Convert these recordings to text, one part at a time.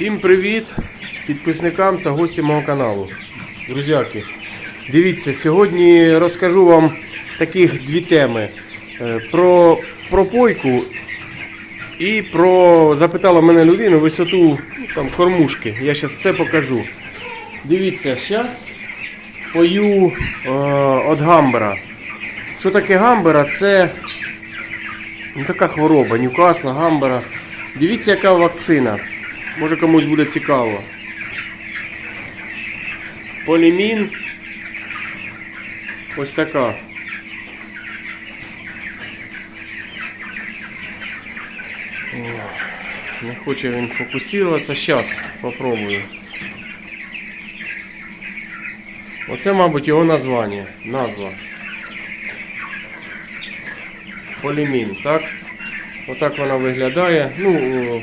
Всім привіт підписникам та гостям мого каналу. Друзяки, дивіться, сьогодні розкажу вам таких дві теми. Е, Про пропойку і про запитала мене людина висоту ну, там, кормушки. Я зараз все покажу. Дивіться, зараз пою е, гамбера. Що таке гамбера? Це ну, така хвороба, Ньюкасла, гамбера. Дивіться, яка вакцина. Може комусь буде цікаво. Полімін. Ось така. Не хоче він фокусуватися. Зараз попробую. Оце, мабуть, його названня. Назва. Полімін, так? Отак вона виглядає. Ну,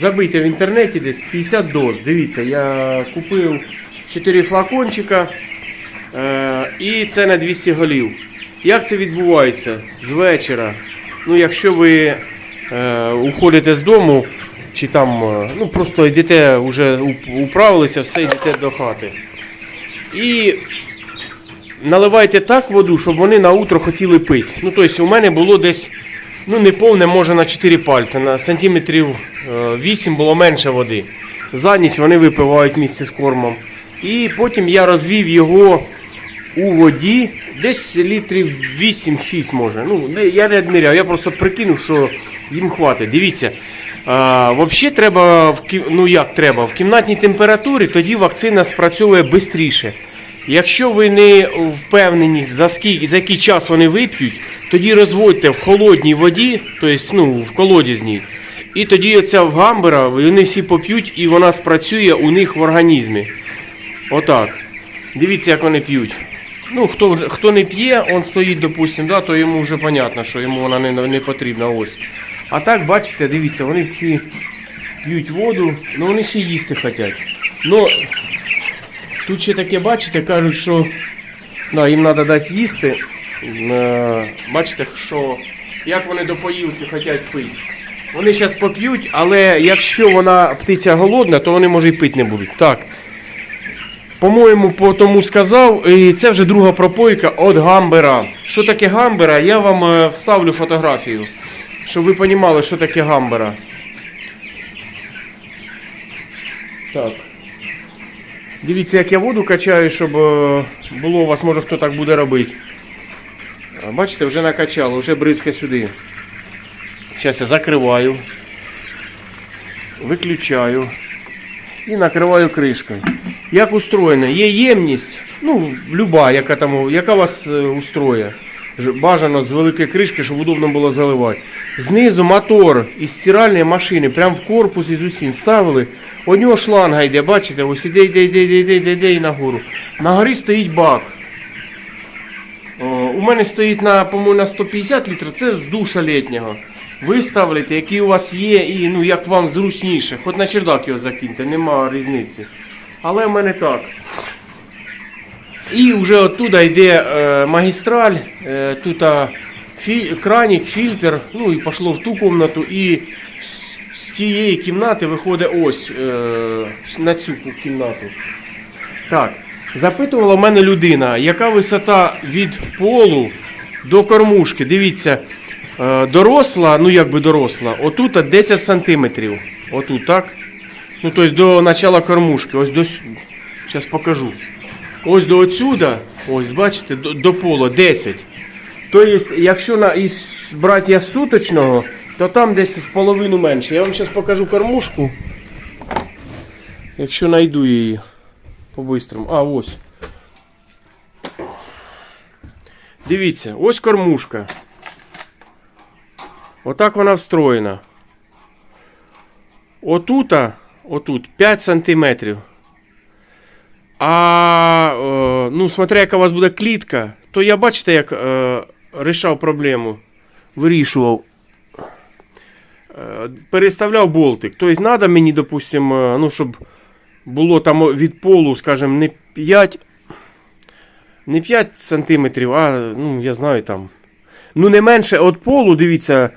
забийте в інтернеті десь 50 доз. Дивіться, я купив 4 флакончика е, і це на 200 голів. Як це відбувається з вечора? Ну, якщо ви е, уходите з дому, чи там, е, ну просто йдете, вже управилися, все йдете до хати. І наливайте так воду, щоб вони на утро хотіли пити. Ну, тобто, у мене було десь, ну, не повне, може на 4 пальці, на сантиметрів е, 8 було менше води. За ніч вони випивають місце з кормом. І потім я розвів його у воді, десь літрів 8-6 може. Ну, я не відміряв, я просто прикинув, що їм хватить. Дивіться. А, взагалі треба, в ну як треба, в кімнатній температурі тоді вакцина спрацьовує швидше. Якщо ви не впевнені, за скільки, за який час вони вип'ють, тоді розводьте в холодній воді, тобто ну, в колодязній. І тоді оця в гамбера, вони всі поп'ють і вона спрацює у них в організмі. Отак. Дивіться, як вони п'ють. Ну, хто, хто не п'є, он стоїть, допустим, да, то йому вже понятно, що йому вона не, не потрібна. Ось. А так, бачите, дивіться, вони всі п'ють воду, ну вони ще їсти хочуть. Ну, тут ще таке, бачите, кажуть, що да, їм треба дати їсти. Е, Бачите, що як вони до поїлки хочуть пити. Вони зараз поп'ють, але якщо вона птиця голодна, то вони може і пити не будуть. Так. По-моєму, по тому сказав, і це вже друга пропойка від гамбера. Що таке гамбера? Я вам е, вставлю фотографію, щоб ви розуміли, що таке гамбера. Так. Дивіться, як я воду качаю, щоб е, було у вас, може хто так буде робити. Бачите, вже накачало, вже бризка сюди. Зараз я закриваю, виключаю і накриваю кришкою. Як устроєно? Є ємність, ну, люба, яка там, яка вас е, устроє. Бажано з великої кришки, щоб удобно було заливати. Знизу мотор із стиральної машини, прямо в корпус із усім ставили. У нього шланга йде, бачите, ось іде, йде, йде, йде, йде, йде, йде і нагору. На горі стоїть бак. О, у мене стоїть на, по-моєму, на 150 літрів, це з душа літнього. Ви ставите, який у вас є, і ну як вам зручніше. Хоч на чердак його закиньте, нема різниці. Але в мене так. І вже оттуда йде е, магістраль, е, тут а, фі, кранік, фільтр, ну і пішло в ту кімнату, і з, тієї кімнати виходить ось е, на цю кімнату. Так, запитувала в мене людина, яка висота від полу до кормушки. Дивіться, е, доросла, ну як би доросла, отут 10 сантиметрів. Отут, так? Ну, тобто до начала кормушки. Ось до. Зараз покажу. Ось до отсюда, ось бачите, до, до пола 10. Тобто, якщо на, із браття суточного, то там десь в половину менше. Я вам зараз покажу кормушку. Якщо знайду її по-бистрому. А, ось. Дивіться, ось кормушка. Отак вона встроєна. Отута, отут 5 сантиметрів. А е, ну, смотря, яка у вас буде клітка, то я бачите, як е, рішав проблему. Вирішував. Е, переставляв болтик. Тобто, треба мені, допустимо, ну, щоб було там від полу, скажімо, не 5, не 5 сантиметрів, а ну, я знаю там. Ну, не менше від полу, дивіться,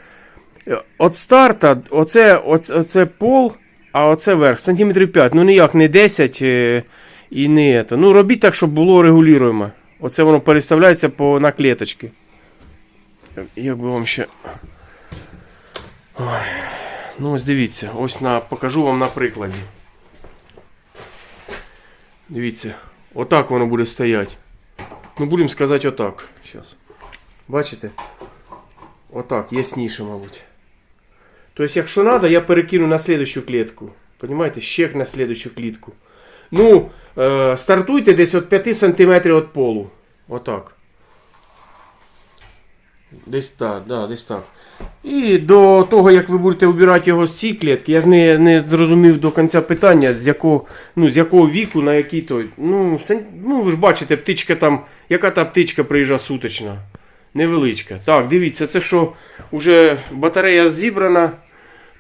е, від старта, оце, оце, оце пол, а оце верх, сантиметрів 5. Ну ніяк не 10 е, і не це. Ну робіть так, щоб було регулюємо. Оце воно переставляється по, на клеточки. Як би вам ще. Ой. Ну ось дивіться, ось на, покажу вам на прикладі. Дивіться, отак воно буде стояти. Ну, будемо сказати отак. Зараз. Бачите? Отак, ясніше, мабуть. Тобто, якщо треба, я перекину на слідущу клітку. Понимаєте? Ще на слідущу клітку. Ну, е, стартуйте десь від 5 см від полу. Отак. Десь так, да, десь так. І до того, як ви будете обирати його з цієї клітки, я ж не, не зрозумів до кінця питання, з якого, ну, з якого віку, на який той. Ну, ну, ви ж бачите, птичка там, яка та птичка приїжджа суточна. Невеличка. Так, дивіться, це що вже батарея зібрана,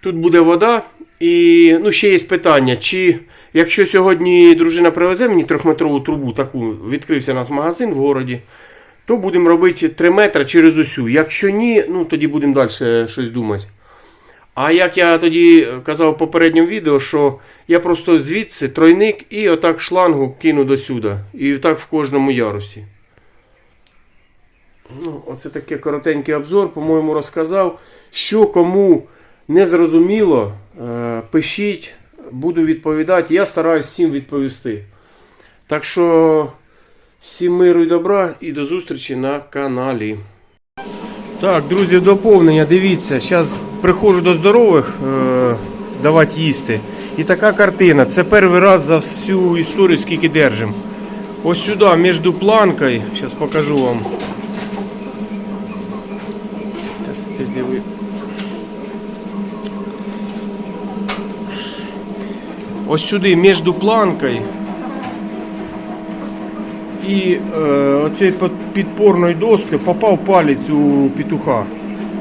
тут буде вода. І ну, ще є питання, чи якщо сьогодні дружина привезе мені трьохметрову трубу, таку відкрився у нас магазин в городі, то будемо робити 3 метри через усю. Якщо ні, ну тоді будемо далі щось думати. А як я тоді казав в попередньому відео, що я просто звідси тройник і отак шлангу кину до сюди. І так в кожному ярусі. Ну, оце такий коротенький обзор, по-моєму, розказав. Що кому не зрозуміло, е, пишіть, буду відповідати. Я стараюсь всім відповісти. Так що всім миру і добра і до зустрічі на каналі. Так, друзі, доповнення. Дивіться, зараз приходжу до здорових е, давати їсти. І така картина. Це перший раз за всю історію, скільки держимо. Ось сюди, між планкою, зараз покажу вам. Ось сюди, між планкою і е, під- підпорною доскою попав палець у петуха.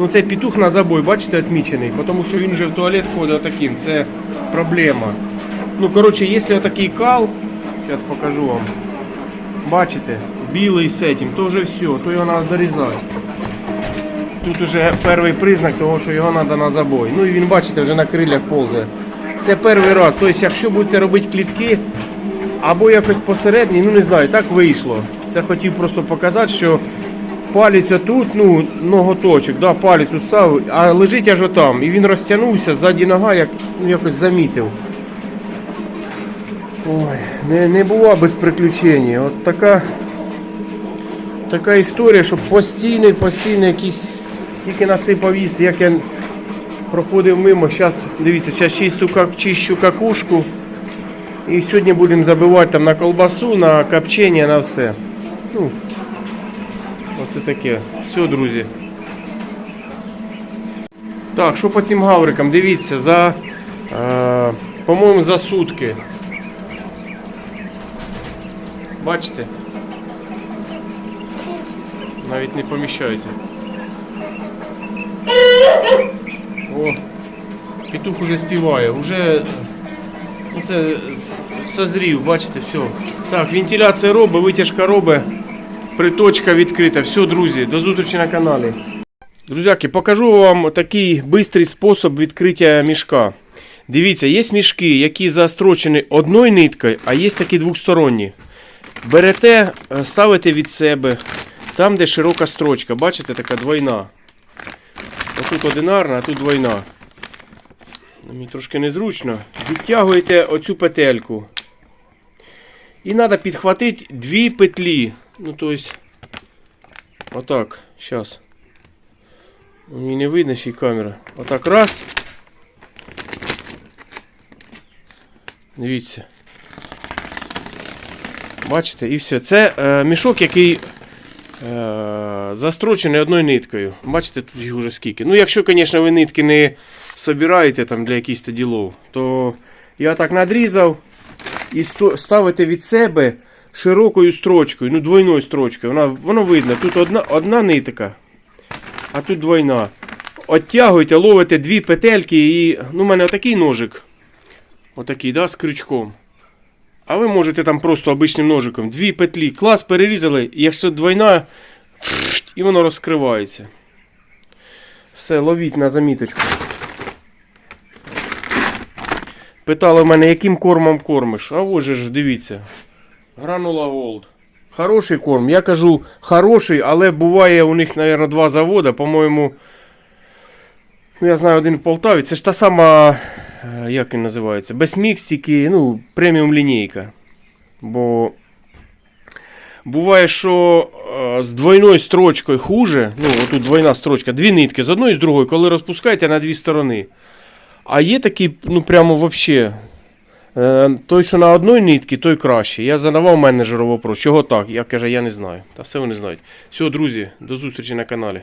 Ну цей петух на забой, бачите, відмічений, тому що він вже в туалет ходить таким, це проблема. Ну, коротше, якщо такий кал, зараз покажу вам. Бачите, білий з цим, то вже все, то його треба дорізати. Тут вже перший признак того, що його треба на забой. Ну і він, бачите, вже на крилях повзає. Це перший раз. Тобто, якщо будете робити клітки, або якось посередній, ну не знаю, так вийшло. Це хотів просто показати, що палець отут, ну, ноготочок, да, палець уставив, а лежить аж отам. І він розтягнувся, ззаді нога як, ну, якось замітив. Ой, не, не була без приключень. От така, така історія, що постійно, постійно якісь тільки насипав їсти, як я проходив мимо. Зараз, дивіться, зараз чисту, чищу какушку. І сьогодні будемо забивати там на колбасу, на копчення, на все. Ну, оце таке. Все, друзі. Так, що по цим гаврикам? Дивіться, за, е, по-моєму, за сутки. Бачите? Навіть не поміщається. О, петух уже співає, уже Ну, Це созрів, бачите, все. Так, вентиляція робить, витяжка робить, приточка відкрита. Все, друзі, до зустрічі на каналі. Друзяки, покажу вам такий швидкий спосіб відкриття мішка. Дивіться, є мішки, які заострочені одною ниткою, а є такі двосторонні. Берете, е, ставите від себе, там, де широка строчка, бачите, така двойна. Отут одинарна, а тут двойна. Мені трошки незручно. Відтягуєте оцю петельку. І треба підхватити дві петлі. Ну, тобто, отак, зараз. Мені не видно ще й камера. Отак раз. Дивіться. Бачите, і все. Це е, мішок, який застрочений одною ниткою. Бачите, тут їх уже скільки. Ну, якщо, звісно, ви нитки не собираєте там для якихось ділов, то я так надрізав і ставите від себе широкою строчкою, ну двойною строчкою. Вона, воно видно. Тут одна, одна нитка, а тут двойна. Оттягуєте, ловите дві петельки і. Ну, у мене отакий ножик. Отакий, да, з крючком. А ви можете там просто обичним ножиком. Дві петлі. Клас перерізали, якщо двойна, і воно розкривається. Все, ловіть на заміточку. Питали мене, яким кормом кормиш. А ось ж, дивіться. Гранула Gold. Хороший корм. Я кажу, хороший, але буває у них, мабуть, два заводи. По-моєму, ну, я знаю один в Полтаві. Це ж та сама, як він називається, без мікстики, ну, преміум лінійка. Бо буває, що е, з двойною строчкою хуже. Ну, отут двойна строчка, дві нитки з одної і з другої, коли розпускаєте на дві сторони. А є такі, ну прямо вообще. Е, той, що на одній нитці, той краще. Я задавав менеджеру вопрос, чого так? Я каже, я не знаю. Та все вони знають. Все, друзі, до зустрічі на каналі.